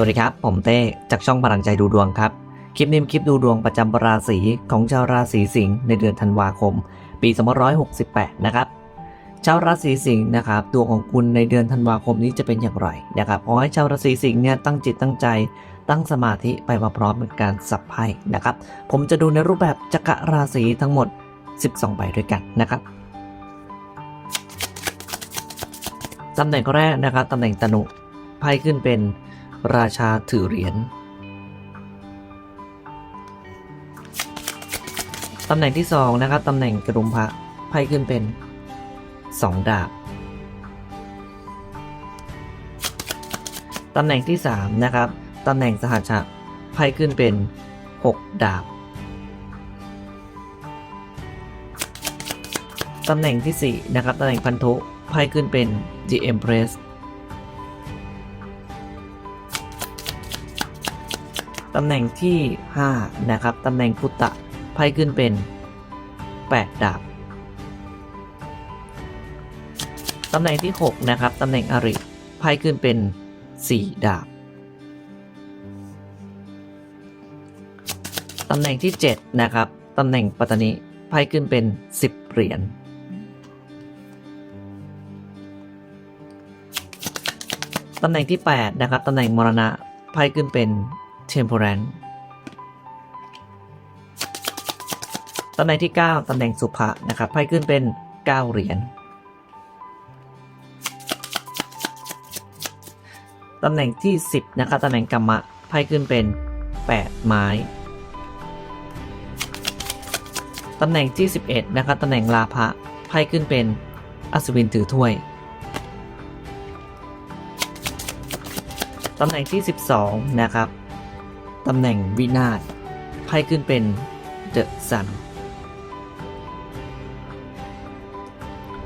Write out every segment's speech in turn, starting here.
วัสดีครับ ผมเต้จากช่องพลังใจดูดวงครับ คลิปนี้เป็นคลิปดูดวงประจำราศีของชาวราศีสิงห์ในเดือนธันวาคม ปี2568 นะครับ ชาวราศีสิงห์นะครับดวงของคุณในเดือนธันวาคมนี้จะเป็นอย่างไรนะครับ ขอให้ชาวราศีสิงห์เนี่ยตั้งจิตตั้งใจ ตั้งสมาธิไปมาพร้อมๆกับการสับไพ่นะครับ ผมจะดูในรูปแบบจักรราศีทั้งหมด 12 ใบด้วยกันนะครับตำแหน่งแรกนะครับตำแหน่งตนุไพ่ขึ้นเป็น ราชาถือเหรียญตำแหน่งที่ 2 นะครับ ตำแหน่งกระดุมพระไพ่ขึ้นเป็น 2 ดาบ ตำแหน่งที่ 3 นะครับ ตำแหน่งสหัชชะไพ่ขึ้นเป็น 6 ดาบ ตำแหน่งที่ 4 นะครับ ตำแหน่งพันธุไพ่ขึ้นเป็น The Empress ตำแหน่งที่ 5 นะครับ ตำแหน่งพุตตะไพ่ขึ้นเป็น 8 ดาบ ตำแหน่งที่ 6 นะครับ ตำแหน่งอริไพ่ขึ้นเป็น 4 ดาบ ตำแหน่งที่ 7 นะครับ ตำแหน่งปัตตานีไพ่ขึ้นเป็น 10 เหรียญตำแหน่งที่ 8 นะครับ ตำแหน่งมรณะไพ่ขึ้นเป็น temperance ตำแหน่งที่ 9 ตำแหน่งสุภะนะครับไพ่ขึ้นเป็น 9 เหรียญ ตำแหน่งที่ 10 นะครับตำแหน่งกรรมะไพ่ขึ้นเป็น 8 ไม้ ตำแหน่งที่ 11 นะครับตำแหน่งลาภะไพ่ขึ้นเป็นอัศวินถือถ้วย ตำแหน่งที่ 12 นะครับ ตำแหน่งวินาศไพ่ขึ้นเป็นเดอะซัน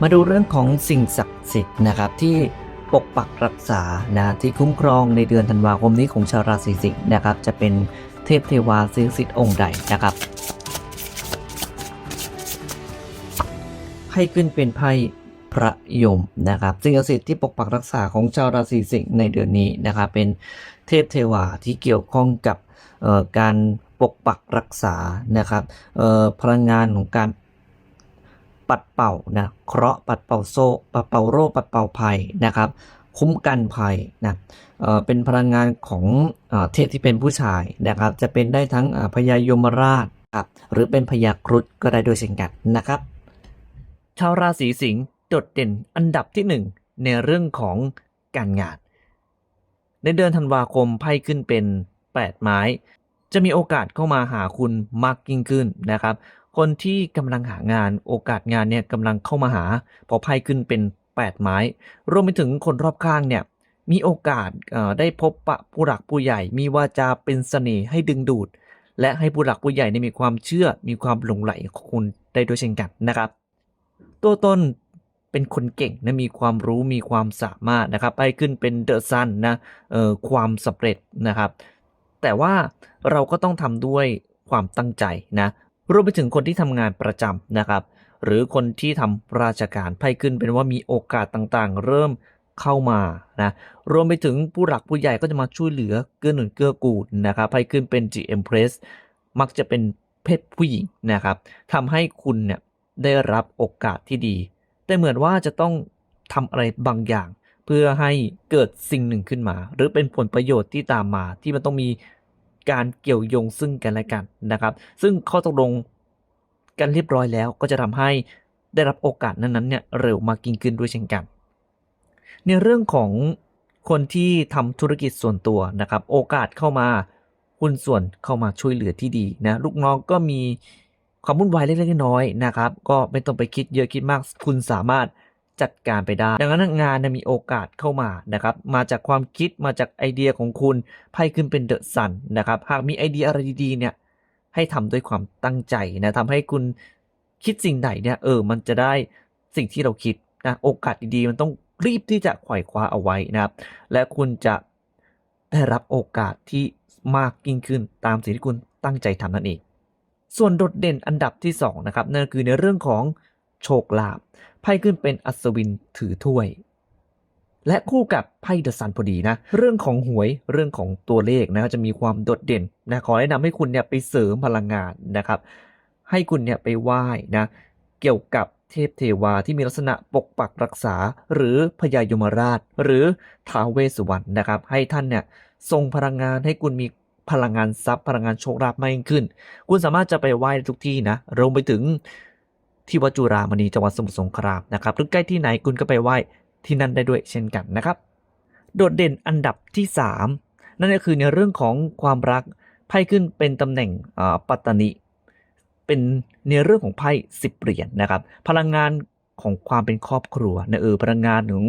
มาดูเรื่องของสิ่งศักดิ์สิทธิ์นะครับที่ปกปักรักษานะที่คุ้มครองในเดือนธันวาคมนี้ของชาวราศีสิงห์นะครับ จะเป็นเทพเทวาสิ่งศักดิ์สิทธิ์องค์ใดนะครับไพ่ขึ้นเป็นไพ่พระยมนะครับสิ่งศักดิ์สิทธิ์ที่ปกปักรักษาของชาวราศีสิงห์ในเดือนนี้นะครับเป็นเทพเทวาที่เกี่ยวข้องกับ การปกปักรักษานะครับพลังงานของการปัดเป่านะเคราะห์ปัดเป่าโซ่ปัดเป่าโรคปัดเป่าภัยนะครับ คุ้มกันภัยนะเเป็นพลังงานของเอเทพที่เป็นผู้ชายนะครับ จะเป็นได้ทั้งพญายมราชครับหรือเป็นพญาครุฑก็ได้โดยเช่นกันนะครับ ชาวราศีสิงห์โดดเด่นอันดับที่หนึ่งในเรื่องของการงาน ในเดือนธันวาคมไพ่ขึ้นเป็น 8 ไม้ จะมีโอกาสเข้ามาหาคุณมากยิ่งขึ้นนะครับ คนที่กำลังหางานโอกาสงานเนี่ยกำลังเข้ามาหาพอไพ่ขึ้นเป็น 8 ไม้ รวมไปถึงคนรอบข้างเนี่ยมีโอกาสได้พบปะผู้หลักผู้ใหญ่ มีวาจาเป็นเสน่ห์ให้ดึงดูด และให้ผู้หลักผู้ใหญ่เนี่ยมีความเชื่อมีความหลงไหลของคุณได้ด้วยเช่นกันนะครับ ตัวตนเป็นคนเก่งนะมีความรู้มีความสามารถนะครับ ไปขึ้นเป็นเดอะซันนะเอ่อความสำเร็จนะครับ แต่ว่าเราก็ต้องทำด้วยความตั้งใจนะรวมไปถึงคนที่ทำงานประจำนะครับ หรือคนที่ทำราชการไพ่ขึ้นเป็นว่ามีโอกาสต่างๆ เริ่มเข้ามานะรวมไปถึงผู้หลักผู้ใหญ่ก็จะมาช่วยเหลือเกื้อหนุนเกื้อกูลนะครับไพ่ขึ้นเป็น GM Press มักจะเป็นเพศผู้หญิงนะครับทำให้คุณเนี่ยได้รับโอกาสที่ดี แต่เหมือนว่าจะต้องทำอะไรบางอย่าง เพื่อให้เกิดสิ่งหนึ่งขึ้นมา หรือเป็นผลประโยชน์ที่ตามมาที่มันต้องมี การเกี่ยวโยงซึ่งกันและกันนะครับ ซึ่งข้อตกลงกันเรียบร้อยแล้วก็จะทำให้ได้รับโอกาสนั้นๆเนี่ยเร็วมากยิ่งขึ้นด้วยเช่นกัน ในเรื่องของคนที่ทำธุรกิจส่วนตัวนะครับ โอกาสเข้ามาหุ้นส่วนเข้ามาช่วยเหลือที่ดีนะลูกน้องก็มีความวุ่นวายเล็กๆน้อยๆนะครับ ก็ไม่ต้องไปคิดเยอะคิดมากคุณสามารถ จัดการไปได้ ดังนั้นงานนะมีโอกาสเข้ามานะครับมาจากความคิดมาจากไอเดียของคุณไพ่ขึ้นเป็นเดอะซันนะครับหากมีไอเดียอะไรดีๆเนี่ยให้ทำด้วยความตั้งใจนะทำให้คุณคิดสิ่งไหนเนี่ยเออมันจะได้สิ่งที่เราคิดนะโอกาสดีๆมันต้องรีบที่จะไขว่คว้าเอาไว้นะครับ และคุณจะได้รับโอกาสที่มากยิ่งขึ้นตามสิ่งที่คุณตั้งใจทำนั่นเอง ส่วนโดดเด่นอันดับที่2นะครับนั่นก็คือในเรื่องของ โชคลาภไพ่ขึ้นเป็นอัศวินถือถ้วย และคู่กับไพ่เดอะซันพอดีนะ เรื่องของหวยเรื่องของตัวเลขนะจะมีความโดดเด่นนะขอแนะนำให้คุณเนี่ยไปเสริมพลังงานนะครับ ให้คุณเนี่ยไปไหว้นะเกี่ยวกับเทพเทวาที่มีลักษณะปกปักรักษา หรือพญายมราช หรือท้าวเวสสุวรรณนะครับ ให้ท่านเนี่ยทรงพลังงานให้คุณมีพลังงานทรัพย์พลังงานโชคลาภมากยิ่งขึ้น คุณสามารถจะไปไหว้ได้ทุกที่นะรวมไปถึง ที่วัดจุรามณีจังหวัดสมุทรสงครามนะครับหรือใกล้ที่ไหนคุณก็ไปไหว้ที่นั่นได้ด้วยเช่นกันนะครับ โดดเด่นอันดับที่ 3 นั่นก็คือในเรื่องของความรักไพ่ขึ้นเป็นตำแหน่งปัตตนิเป็นในเรื่องของไพ่สิบเหรียญนะครับ พลังงานของความเป็นครอบครัวนะเออพลังงานของ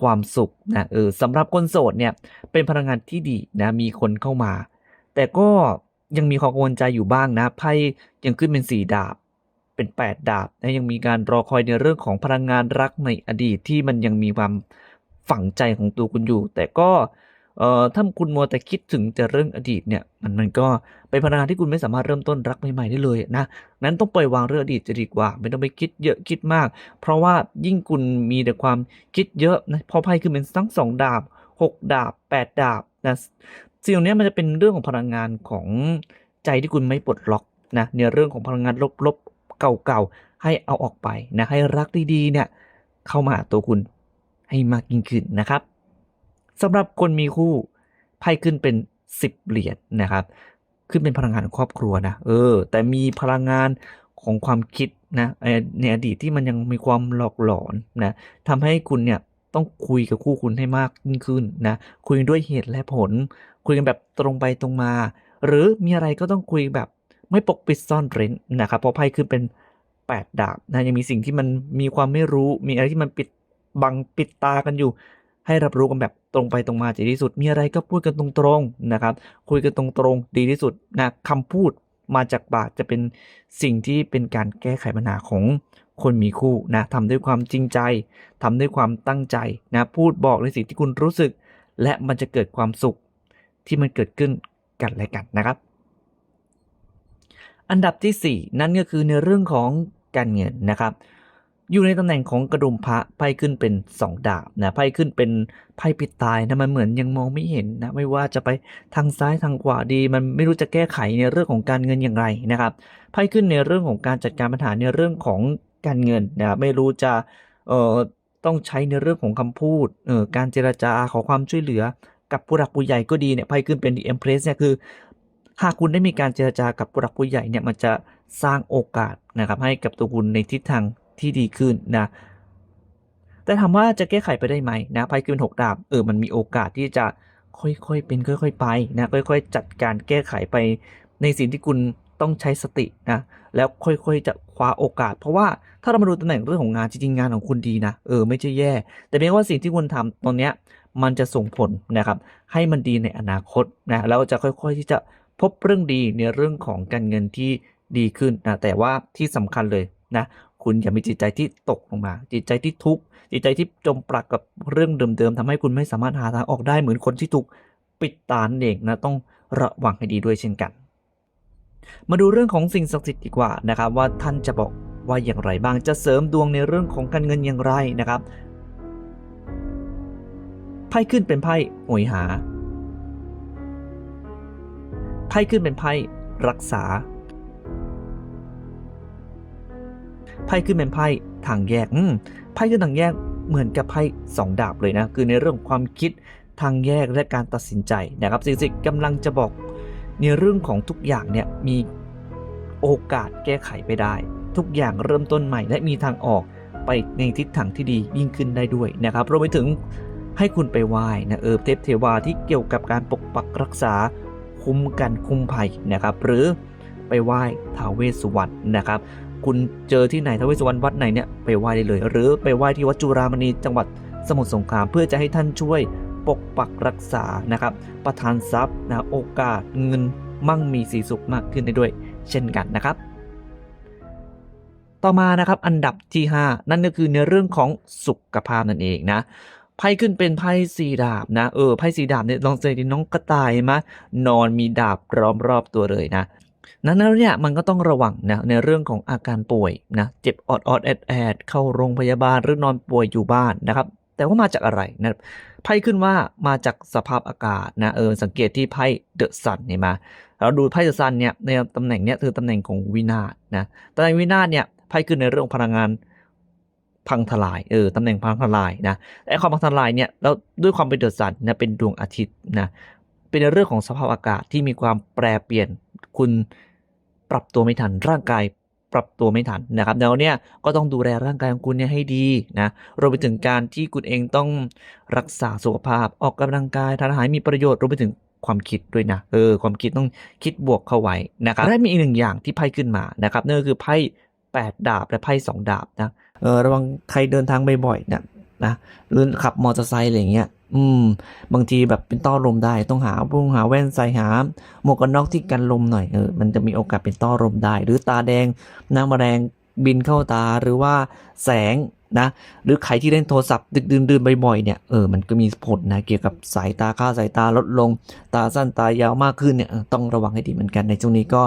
ความสุขนะเออสำหรับคนโสดเนี่ยเป็นพลังงานที่ดีนะมีคนเข้ามา แต่ก็ยังมีความกังวลใจอยู่บ้างนะไพ่ยังขึ้นเป็นสี่ดาบ เป็น 8 ดาบนะยังมีการรอคอยในเรื่องของพลังงานรักในอดีตที่มันยังมีความฝังใจของตัวคุณอยู่ แต่ก็เอ่อถ้าคุณมัวแต่คิดถึงแต่เรื่องอดีตเนี่ยมันมันก็เป็นพลังงานที่คุณไม่สามารถเริ่มต้นรักใหม่ๆได้เลยนะนั้นต้องปล่อยวางเรื่องอดีตจะดีกว่า ไม่ต้องไปคิดเยอะคิดมาก เพราะว่ายิ่งคุณมีแต่ความคิดเยอะนะพอไพ่คือเป็นทั้งสองดาบหกดาบแปดดาบนะสิ่งนี้มันจะเป็นเรื่องของพลังงานของใจที่คุณไม่ปลดล็อกนะในเรื่องของพลังงานลบๆ เก่าๆ ให้เอาออกไปนะให้รักดีๆเนี่ยเข้ามาหาตัวคุณให้มากยิ่งขึ้นนะครับสำหรับคนมีคู่ไพ่ขึ้นเป็น 10 เหรียญนะครับ ขึ้นเป็นพลังงานของครอบครัวนะเออ แต่มีพลังงานของความคิดนะในอดีตที่มันยังมีความหลอกหลอนนะทำให้คุณเนี่ยต้องคุยกับคู่คุณให้มากยิ่งขึ้นนะคุยด้วยเหตุและผล คุยกันแบบตรงไปตรงมา หรือมีอะไรก็ต้องคุยแบบ ไม่ปกปิดซ่อนเร้นนะครับเพราะไพ่คือเป็น 8 ดาบนะยังมีสิ่งที่มันมีความไม่รู้ มีอะไรที่มันปิดบังปิดตากันอยู่ ให้รับรู้กันแบบตรงไปตรงมาจะดีที่สุด มีอะไรก็พูดกันตรงๆนะครับ คุยกันตรงๆดีที่สุดนะคำพูดมาจากปากจะเป็นสิ่งที่เป็นการแก้ไขปัญหาของคนมีคู่นะทำด้วยความจริงใจทำด้วยความตั้งใจนะพูดบอกในสิ่งที่คุณรู้สึก และมันจะเกิดความสุขที่มันเกิดขึ้นกันและกันนะครับ อันดับที่ 4 นั่นก็คือในเรื่องของการเงินนะครับ อยู่ในตำแหน่งของกระดุมพระไพ่ขึ้นเป็น 2 ดาบนะไพ่ขึ้นเป็นไพ่ปิดตายนะมันเหมือนยังมองไม่เห็นนะไม่ว่าจะไปทางซ้ายทางขวาดี มันไม่รู้จะแก้ไขในเรื่องของการเงินอย่างไรนะครับไพ่ขึ้นในเรื่องของการจัดการปัญหาในเรื่องของการเงินนะไม่รู้จะเอ่อต้องใช้ในเรื่องของคำพูดเอ่อการเจรจาขอความช่วยเหลือกับผู้หลักผู้ใหญ่ก็ดีเนี่ยไพ่ขึ้นเป็น The Empress เนี่ยคือ หากคุณได้มีการเจรจากับผู้หลักผู้ใหญ่เนี่ยมันจะสร้างโอกาสนะครับให้กับตัวคุณในทิศทางที่ดีขึ้นนะแต่ถามว่าจะแก้ไขไปได้ไหมนะไพ่ขึ้นหกดาบเออมันมีโอกาสที่จะค่อยๆเป็นค่อย ๆ ไปนะค่อย ๆ จัดการแก้ไขไปในสิ่งที่คุณต้องใช้สตินะแล้วค่อยๆจะคว้าโอกาส เพราะว่าถ้าเรามาดูตำแหน่งเรื่องของงานจริงๆงานของคุณดีนะเออไม่ใช่แย่ แต่เพียงว่าสิ่งที่คุณทำตรงเนี้ยมันจะส่งผลนะครับให้มันดีในอนาคตนะแล้วจะค่อยๆที่จะ พบเรื่องดีในเรื่องของการเงินที่ดีขึ้นนะแต่ว่าที่สำคัญเลยนะคุณอย่ามีจิตใจที่ตกลงมา จิตใจที่ทุกข์จิตใจที่จมปลักกับเรื่องเดิมๆทำให้คุณไม่สามารถหาทางออกได้เหมือนคนที่ถูกปิดตานั่นเองนะต้องระวังให้ดีด้วยเช่นกัน มาดูเรื่องของสิ่งศักดิ์สิทธิ์ดีกว่านะครับ ว่าท่านจะบอกว่าอย่างไรบ้างจะเสริมดวงในเรื่องของการเงินอย่างไรนะครับไพ่ขึ้นเป็นไพ่หวยหา พ่ขึ้นเป็นไพ่รักษา ไพ่ขึ้นเป็นไพ่ทางแยกอืมไพ่ขึ้นทางแยกเหมือนกับไพ่สองดาบเลยนะ คือในเรื่องความคิดทางแยกและการตัดสินใจนะครับสิ่งที่กำลังจะบอกในเรื่องของทุกอย่างเนี่ยมีโอกาสแก้ไขไปได้ ทุกอย่างเริ่มต้นใหม่ และมีทางออกไปในทิศทางที่ดียิ่งขึ้นได้ด้วยนะครับรวมไปถึงให้คุณไปไหว้นะเออเทพเทวาที่เกี่ยวกับการปกปักรักษา คุ้มกันคุ้มภัยนะครับ หรือไปไหว้ท้าวเวสสุวรรณนะครับ คุณเจอที่ไหนท้าวเวสสุวรรณวัดไหนเนี่ยไปไหว้ได้เลย หรือไปไหว้ที่วัดจุรามณีจังหวัดสมุทรสงครามเพื่อจะให้ท่านช่วยปกปักรักษานะครับ ประทานทรัพย์นะโอกาสเงินมั่งมีสีสุขมากขึ้นได้ด้วย เช่นกันนะครับ ต่อมานะครับอันดับที่ 5 นั่นก็คือในเรื่องของสุขภาพนั่นเองนะ ไพ่ขึ้นเป็นไพ่สีดาบนะ เออไพ่สีดาบเนี่ยลองเจอดิน้องกระต่ายมะนอนมีดาบล้อมรอบตัวเลยนะนั้นแล้วเนี่ยมันก็ต้องระวังนะในเรื่องของอาการป่วยนะเจ็บออดออดแอดแอดเข้าโรงพยาบาลหรือนอนป่วยอยู่บ้านนะครับแต่ว่ามาจากอะไรนะไพ่ขึ้นว่ามาจากสภาพอากาศนะเออสังเกตที่ไพ่เดอะซันเห็นไหมเราดูไพ่เดอะซันเนี่ยในตำแหน่งเนี้ยคือตำแหน่งของวินาศนะตำแหน่งวินาศเนี่ยไพ่ขึ้นในเรื่องพลังงาน พังทลายเออตำแหน่งพังทลายนะแต่ไอ้ความพังทลายเนี่ยแล้วด้วยความเป็นเดือะซันนะเป็นดวงอาทิตย์นะเป็นเรื่องของสภาพอากาศที่มีความแปรเปลี่ยนคุณปรับตัวไม่ทันร่างกายปรับตัวไม่ทันนะครับแล้วเนี่ยก็ต้องดูแลร่างกายของคุณเนี่ยให้ดีนะรวมไปถึงการที่คุณเองต้องรักษาสุขภาพออกกำลังกายทานอาหารมีประโยชน์รวมไปถึงความคิดด้วยนะเออความคิดต้องคิดบวกเข้าไว้นะครับและมีอีกหนึ่งอย่างที่ไพ่ขึ้นมานะครับนั่นก็คือไพ่แปดดาบและไพ่สองดาบนะ เออระวังใครเดินทางบ่อยๆเนะนะหรือขับมอเตอร์ไซค์อะไรอย่างเงี้ยอืม บางทีแบบเป็นต้อลมได้ ต้องหาพุงหาแว่นใส่หาหมวกกันน็อกที่กันลมหน่อยเออมันจะมีโอกาสเป็นต้อลมได้ หรือตาแดงน้ำแมลงบินเข้าตาหรือว่าแสงนะหรือใครที่เล่นโทรศัพท์ดึกดื่นดื่นบ่อยๆเนี่ยเออมันก็มีผลนะเกี่ยวกับสายตาค่าสายตาลดลง ตาสั้นตายาวมากขึ้นเนี่ยต้องระวังให้ดีเหมือนกันในช่วงนี้ก็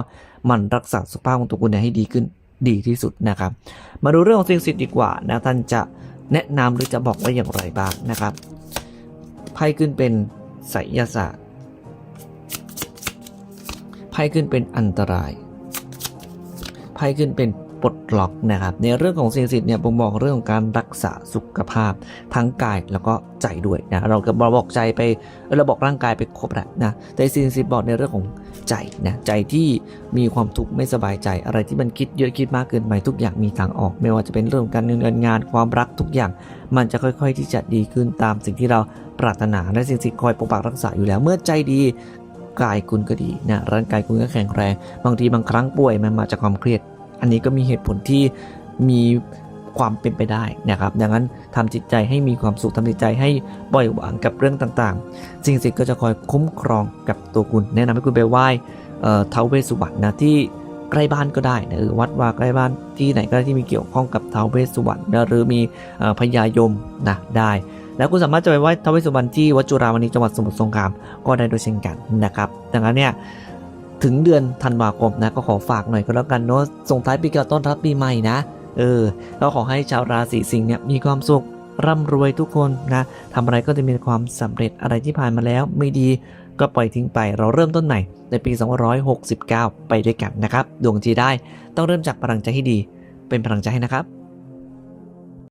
หมันรักษาสุขภาพของตัวคุณเนี่ยให้ดีขึ้น ดีที่สุดนะครับ มาดูเรื่องของสิ่งศักดิ์สิทธิ์ดีกว่านะท่านจะแนะนำหรือจะบอกว่าอย่างไรบ้างนะครับไพ่ขึ้นเป็นไสยศาสตร์ไพ่ขึ้นเป็นอันตรายไพ่ขึ้นเป็น ปลดล็อกนะครับ ในเรื่องของสิ่งศักดิ์สิทธิ์เนี่ยผมบอกเรื่องของการรักษาสุขภาพทั้งกายแล้วก็ใจด้วยนะเราก็บอกใจไปเราบอกร่างกายไปครบแล้วนะแต่สิ่งศักดิ์สิทธิ์บอกในเรื่องของใจนะใจที่มีความทุกข์ไม่สบายใจอะไรที่มันคิดเยอะคิดมากเกินไปทุกอย่างมีทางออก ไม่ว่าจะเป็นเรื่องของการเงินงานความรักทุกอย่าง มันจะค่อย ๆ ที่จะดีขึ้นตามสิ่งที่เราปรารถนาและสิ่งที่คอยปกปักรักษาอยู่แล้วเมื่อใจดีกายคุณก็ดีนะร่างกายคุณก็แข็งแรง บางทีบางครั้งป่วยมันมาจากความเครียด อันนี้ก็มีเหตุผลที่มีความเป็นไปได้นะครับ ดังนั้นทำจิตใจให้มีความสุขทำจิตใจให้ปล่อยวางกับเรื่องต่างๆ สิ่งศักดิ์สิทธิ์ก็จะคอยคุ้มครองกับตัวคุณ แนะนำให้คุณไปไหว้เท้าวเวสุวรรณนะที่ใกล้บ้านก็ได้นะเออวัดว่าใกล้บ้านที่ไหนก็ได้ที่มีเกี่ยวข้องกับเท้าวเวสุวรรณนะหรือมีอพญายมนะได้ แล้วคุณสามารถจะไปไหว้เท้าวเวสสุวรรณที่วัดจุฬามณีจังหวัดสมุทรสงครามก็ได้โดยเช่นกันนะครับ ดังนั้นเนี่ย ถึงเดือนธันวาคมนะ ก็ขอฝากหน่อยก็แล้วกันเนาะส่งท้ายปีเก่าต้อนรับปีใหม่นะ เออก็ขอให้ชาวราศีสิงห์เนี่ยมีความสุขร่ำรวยทุกคนนะทำอะไรก็จะมีความสำเร็จอะไรที่ผ่านมาแล้วไม่ดีก็ปล่อยทิ้งไปเราเริ่มต้นใหม่ในปี 2569 ไปด้วยกันนะครับ ดวงจีได้ต้องเริ่มจากพลังใจให้ดี เป็นพลังใจให้นะครับ